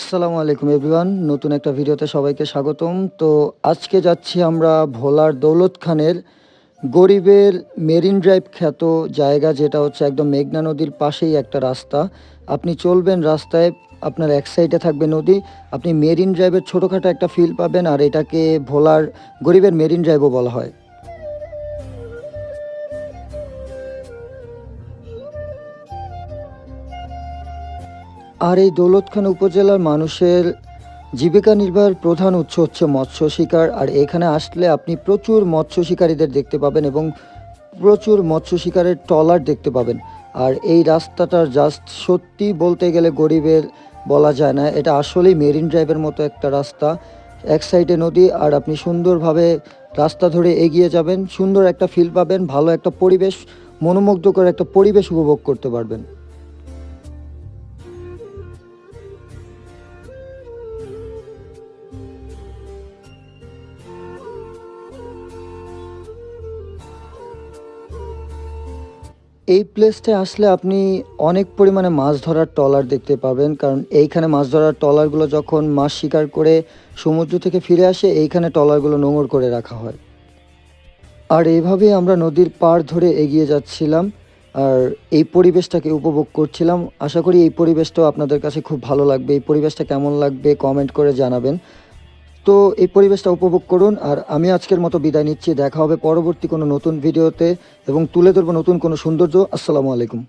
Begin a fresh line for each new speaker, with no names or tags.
আসসালামু আলাইকুম এভরিওয়ান নতুন একটা ভিডিওতে সবাইকে স্বাগতম। তো আজকে যাচ্ছি আমরা ভোলার দৌলত খানের গরিবের মেরিন ড্রাইভ খ্যাত জায়গা, যেটা হচ্ছে একদম মেঘনা নদীর পাশেই একটা রাস্তা। আপনি চলবেন রাস্তায়, আপনার এক সাইডে থাকবে নদী। আপনি মেরিন ড্রাইভের ছোটোখাটো একটা ফিল পাবেন, আর এটাকে ভোলার গরিবের মেরিন ড্রাইভও বলা হয়। আর এই দৌলতখান উপজেলার মানুষের জীবিকা নির্বাহের প্রধান উৎস হচ্ছে মৎস্য শিকার। আর এখানে আসলে আপনি প্রচুর মৎস্য শিকারীদের দেখতে পাবেন এবং প্রচুর মৎস্য শিকারের ট্রলার দেখতে পাবেন। আর এই রাস্তাটার জাস্ট সত্যি বলতে গেলে গরিবের বলা যায় না। এটা আসলেই মেরিন ড্রাইভের মতো একটা রাস্তা। এক সাইডে নদী আর আপনি সুন্দরভাবে রাস্তা ধরে এগিয়ে যাবেন। সুন্দর একটা ফিল পাবেন, ভালো একটা পরিবেশ, মনোমুগ্ধকর একটা পরিবেশ উপভোগ করতে পারবেন। এই প্লেসটায় আসলে আপনি অনেক পরিমাণে মাছ ধরার ট্রলার দেখতে পাবেন। কারণ এইখানে মাছ ধরার ট্রলারগুলো যখন মাছ শিকার করে সমুদ্র থেকে ফিরে আসে, এইখানে ট্রলারগুলো নোঙর করে রাখা হয়। আর এইভাবেই আমরা নদীর পাড় ধরে এগিয়ে যাচ্ছিলাম আর এই পরিবেশটাকে উপভোগ করছিলাম। আশা করি এই পরিবেশটাও আপনাদের কাছে খুব ভালো লাগবে। এই পরিবেশটা কেমন লাগবে কমেন্ট করে জানাবেন। তো এই পরিবেশটা উপভোগ করুন, আর আমি আজকের মতো বিদায় নিচ্ছি। দেখা হবে পরবর্তী কোনো নতুন ভিডিওতে, এবং তুলে ধরবো নতুন কোনো সৌন্দর্য। আসসালামু আলাইকুম।